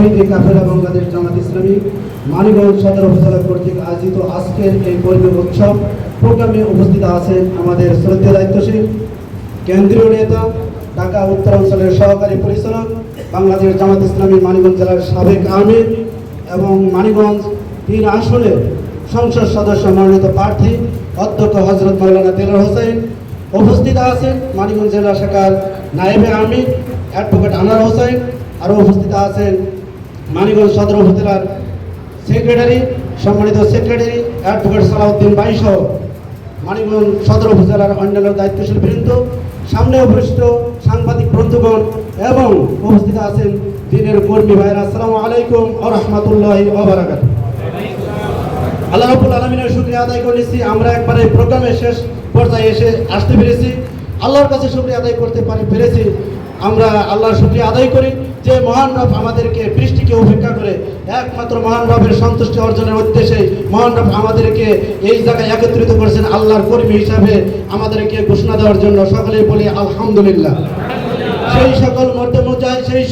শহীদ কাফেলা বাংলাদেশ জামাত ইসলামী মানিগঞ্জ সদর উপজেলা কর্তৃক আয়োজিত আজকের এই কর্মী উৎসব প্রোগ্রামে উপস্থিত আছেন আমাদের শ্রদ্ধেয় দায়িত্বশীল কেন্দ্রীয় নেতা, ঢাকা উত্তরাঞ্চলের সহকারী পরিচালক, বাংলাদেশ জামাত ইসলামী মানিগঞ্জ জেলার সাবেক আমির এবং মানিগঞ্জ তিন আসনের সংসদ সদস্য মনোনীত প্রার্থী অধ্যক্ষ হজরত মৌলানা তেলার হোসেন উপস্থিত আছেন। মানিগঞ্জ জেলা শাখার নায়েবে আমির, অ্যাডভোকেট আনোয়ার হোসেন আরও উপস্থিত আছেন। মানিগঞ্জ সদর উপজেলার সেক্রেটারি, সম্মানিত সেক্রেটারি, অ্যাডভোকেট সালাউদ্দিন বাই সহ মানিগঞ্জ সদর উপজেলার অন্যান্য দায়িত্বশীল বৃন্দ, সামনে উপস্থিত সাংবাদিক বন্ধুগণ এবং উপস্থিত আছেন দিনের কর্মী ভাইরা আসসালামু আলাইকুম ও রহমতুল্লাহ ওবরাকাত আল্লাহ রাব্বুল আলমিনের শুক্রিয়া আদায় করেছি আমরা একবারে প্রোগ্রামের শেষ পর্যায়ে এসে আসতে পেরেছি। আল্লাহর কাছে শুক্রিয়া আদায় করতে পারি পেরেছি। আমরা আল্লাহর শুক্রিয়া আদায় করি। যে মহান রব আমাদেরকে বৃষ্টিকে উপেক্ষা করে একমাত্র মহান রবের সন্তুষ্টি অর্জনের উদ্দেশ্যে মহান রব আমাদেরকে এই জায়গায় একত্রিত করেছেন আল্লাহর কর্মী হিসাবে আমাদেরকে ঘোষণা দেওয়ার জন্য। সকলেই বলি, আলহামদুলিল্লাহ। সেই সকল মধ্যে মুজাহিদ, সেই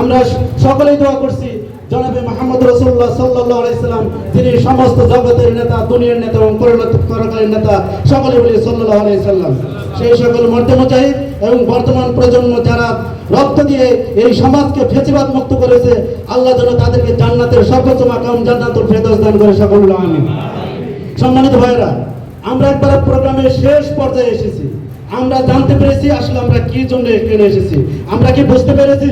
আমরা সকলেই দোয়া করছি, জনাবে মোহাম্মদ রসুল্লাহ সাল্লাহ আলাইসাল্লাম যিনি সমস্ত জগতের নেতা, দুনিয়ার নেতা এবং পরিণত পরকালের নেতা সকলে বলি সাল্লাহ আলাইসাল্লাম সেই সকল মধ্যে মুজাহিদ এবং বর্তমান প্রজন্ম যারা রক্ত দিয়ে এই সমাজকে ফেঁচিবাদ মুক্ত করেছে, আল্লাহ যেন তাদেরকে জান্নাতের সর্বোচ্চ মাকাম জান্নাতুল ফেরদৌস দান করে সকল আমি সম্মানিত ভাইরা আমরা একবার প্রোগ্রামের শেষ পর্যায়ে এসেছি। আমরা জানতে পেরেছি আসলে আমরা কি জন্য এখানে এসেছি। আমরা কি বুঝতে পেরেছি?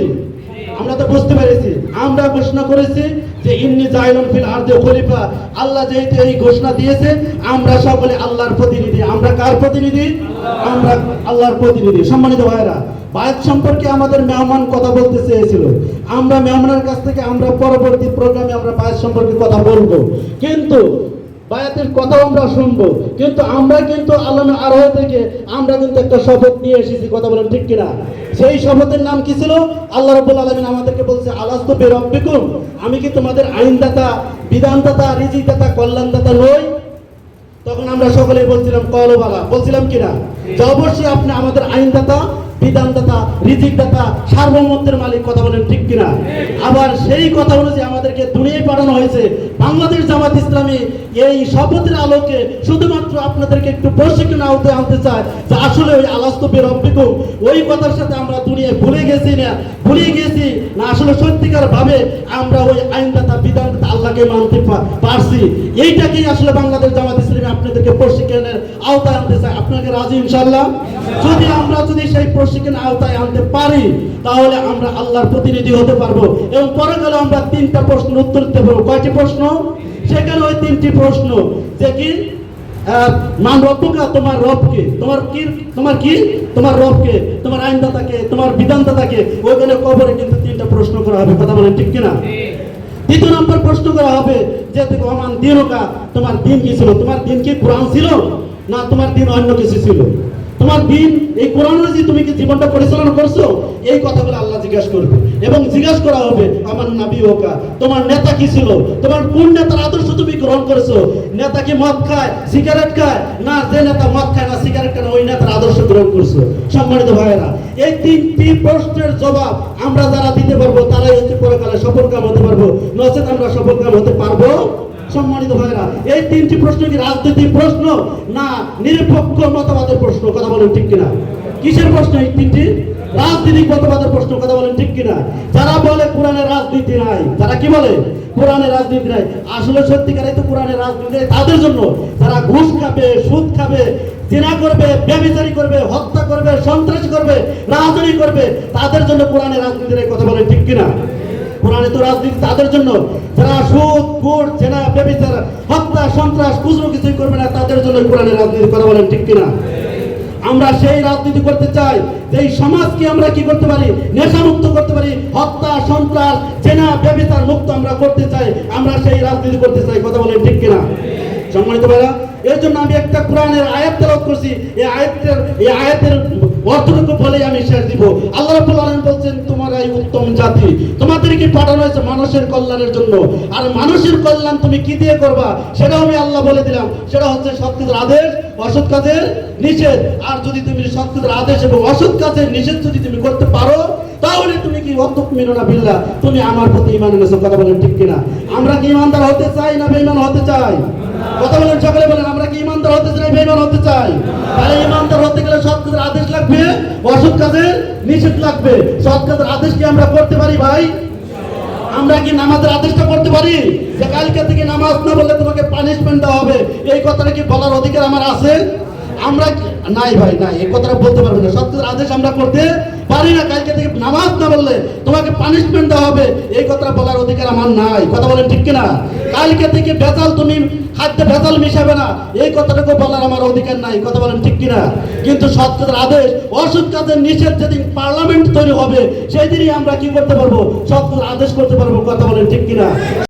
আমরা তো বুঝতে পেরেছি। আমরা ঘোষণা করেছি যে ইন্নি জাইলুন ফিল আরদে খলিফা, আল্লাহ যেহেতু এই ঘোষণা দিয়েছে, আমরা সকলে আল্লাহর প্রতিনিধি। আমরা কার প্রতিনিধি? আমরা আল্লাহর প্রতিনিধি। সম্মানিত ভাইরা বায়াত সম্পর্কে আমাদের মেহমান কথা বলতে চেয়েছিল। আমরা মেহমানের কাছ থেকে আমরা পরবর্তী প্রোগ্রামে আমরা বায়াত সম্পর্কে কথা বলব। কিন্তু বায়াতের কথাও আমরা শুনব। কিন্তু আমরা কিন্তু আল্লাহ আরোহ থেকে আমরা কিন্তু একটা শপথ নিয়ে এসেছি, কথা বলেন ঠিক কিনা? সেই শপথের নাম কি ছিল? আল্লাহ রব্বুল আলমিন আমাদেরকে বলছে আলাস আলাস্ত বেরব্বিকুম? আমি কি তোমাদের আইনদাতা, বিধানদাতা রিজিদাতা কল্যাণদাতা নই? তখন আমরা সকলেই বলছিলাম, কলবালা। বলছিলাম কিনা? যে অবশ্যই আপনি আমাদের আইনদাতা বিধানদাতা রিজিকদাতা সার্বভৌমত্বের মালিক কথা বলেন ঠিক কিনা? আবার সেই কথা অনুযায়ী আমাদেরকে দুনিয়ায় পাঠানো হয়েছে। বাংলাদেশ জামাত ইসলামী এই শপথের আলোকে শুধুমাত্র আপনাদেরকে একটু প্রশিক্ষণ আওতায় আনতে চায় যে আসলে ওই আলাস্তবের অব্বিকুম ওই কথার সাথে আমরা দুনিয়ায় ভুলে গেছি না। ভুলে গেছি না, আসলে সত্যিকার ভাবে আমরা ওই আইনদাতা, বিধানদাতা আল্লাহকে মানতে পারছি। এইটাকেই আসলে বাংলাদেশ জামাত ইসলামী আপনাদেরকে প্রশিক্ষণের আওতায় আনতে চায়। আপনাকে রাজি ইনশাল্লাহ যদি আমরা যদি সেই প্রশিক্ষণ আওতায় আনতে পারি তাহলে আমরা আল্লাহর প্রতিনিধি হতে পারব। এবং পরকালে আমরা তিনটা প্রশ্ন উত্তর দিতে পারব। কয়টি প্রশ্ন? সেখানে ওই তিনটি প্রশ্ন। যে কি? মান রব্বুকা তোমার রবকে। তোমার কি? তোমার কি? তোমার রবকে। তোমার আইনদাতাকে তোমার বিধানদাতাকে। ওইখানে কবরে কিন্তু তিনটা প্রশ্ন করা হবে। কথা বলেন ঠিক কিনা? দ্বিতীয় নম্বর প্রশ্ন করা হবে যে দিনকা তোমার দিন কি ছিল? তোমার দিন কি কোরআন ছিল? না তোমার দিন অন্য কিছু ছিল? তোমার দিন, এই কোরআন অনুযায়ী তুমি কি জীবনটা পরিচালনা করছ, এই কথাগুলো আল্লাহ জিজ্ঞাসা করবে। এবং জিজ্ঞাসা করা হবে, আমার নাবি ওকা, তোমার নেতা কি ছিল? তোমার কোন নেতার আদর্শ তুমি গ্রহণ করেছ? নেতা কি মদ খায় সিগারেট খায়? না, যে নেতা মদ খায় না সিগারেট খায় ওই নেতার আদর্শ গ্রহণ করছ। সম্মানিত ভাইয়েরা, এই তিনটি প্রশ্নের জবাব আমরা যারা দিতে পারব, তারাই হচ্ছে পরকালে সফল কাম হতে পারব। নচেত আমরা সফল কাম হতে পারব সম্মানিত ভাইরা এই তিনটি প্রশ্ন কি রাজনৈতিক প্রশ্ন না নিরপেক্ষ মতবাদের প্রশ্ন? কথা বলেন ঠিক কিনা? কিসের প্রশ্ন এই তিনটি? রাজনৈতিক মতবাদের প্রশ্ন, কথা বলেন ঠিক কিনা? যারা বলে কোরআনের রাজনীতি নাই যারা কি বলে? কোরআনের রাজনীতি নাই। আসলে সত্যিকারে তো কোরআনের রাজনীতি নেই। তাদের জন্য যারা ঘুষ খাবে, সুদ খাবে, জেনা করবে ব্যবচারী করবে, হত্যা করবে, সন্ত্রাস করবে রাজনীতি করবে, তাদের জন্য কোরআনের রাজনীতির কথা বলে ঠিক কিনা? কোরআনে রাজনীতি তাদের জন্য। যারা সুদ গুড় জেনা, ব্যবচার, হত্যা, সন্ত্রাস খুচরো কিছুই করবে না, তাদের জন্য কোরআনের রাজনীতির কথা বলেন, ঠিক কিনা? আমরা সেই রাজনীতি করতে চাই এই সমাজকে আমরা কি করতে পারি? নেশা মুক্ত করতে পারি, হত্যা, সন্ত্রাস, জেনা, ব্যবচার মুক্ত আমরা করতে চাই, আমরা সেই রাজনীতি করতে চাই, কথা বলেন, ঠিক কিনা? সম্মানিত ভাইরা, এর জন্য আমি একটা কোরআনের আয়াত তেলাওয়াত করছি। এই আয়াতের এই আয়াতের অর্থটুকু বলে আমি শেষ দিব। আল্লাহ রাব্বুল আলামিন বলছেন, তোমরা এই উত্তম জাতি তোমাদেরকে পাঠানো হয়েছে মানুষের কল্যাণের জন্য? আর মানুষের কল্যাণ তুমি কি দিয়ে করবা? সেটাও আমি আল্লাহ বলে দিলাম। সেটা হচ্ছে সৎ আদেশ, অসৎ কাজের নিষেধ। আর যদি তুমি সৎ আদেশ এবং অসৎ কাজের নিষেধ যদি তুমি করতে পারো, তাহলে তুমি কি অত্যক মিনুনা বিল্লা তুমি আমার প্রতি ইমান এনেছো। কথা বলেন ঠিক কিনা? আমরা কি ইমানদার হতে চাই না বেঈমান হতে চাই? কথা বলেন, সকলে বলেন, আমরা কি ইমানদার হতে চাই বেঈমান হতে চাই? তাহলে ইমানদার হতে গেলে সৎ আদেশ লাগবে, অসৎ কাজের নিষেধ লাগবে। সৎ কাজের আদেশ কি আমরা করতে পারি ভাই? আমরা কি নামাজের আদেশটা করতে পারি? যে কালকে থেকে নামাজ না বললে তোমাকে পানিশমেন্ট দেওয়া হবে। এই কথাটা কি বলার অধিকার আমার আছে? আমরা নাই ভাই, নাই। এই কথাটা বলতে পারব না। সত্যের আদেশ আমরা করতে পারি না। কালকে থেকে নামাজ না বললে তোমাকে পানিশমেন্ট দেওয়া হবে। এই কথাটা বলার অধিকার আমার নাই। কথা বলেন ঠিক কিনা? কালকে থেকে ভেজাল তুমি খাদ্যে ভেজাল মিশাবে না। এই কথাটাকে বলার আমার অধিকার নাই। কথা বলেন ঠিক কিনা? কিন্তু সৎ কাজের আদেশ, অসৎ কাজের নিষেধ যেদিন পার্লামেন্ট তৈরি হবে সেই দিনই আমরা কি করতে পারব? সৎ কাজের আদেশ করতে পারব। কথা বলেন ঠিক কিনা?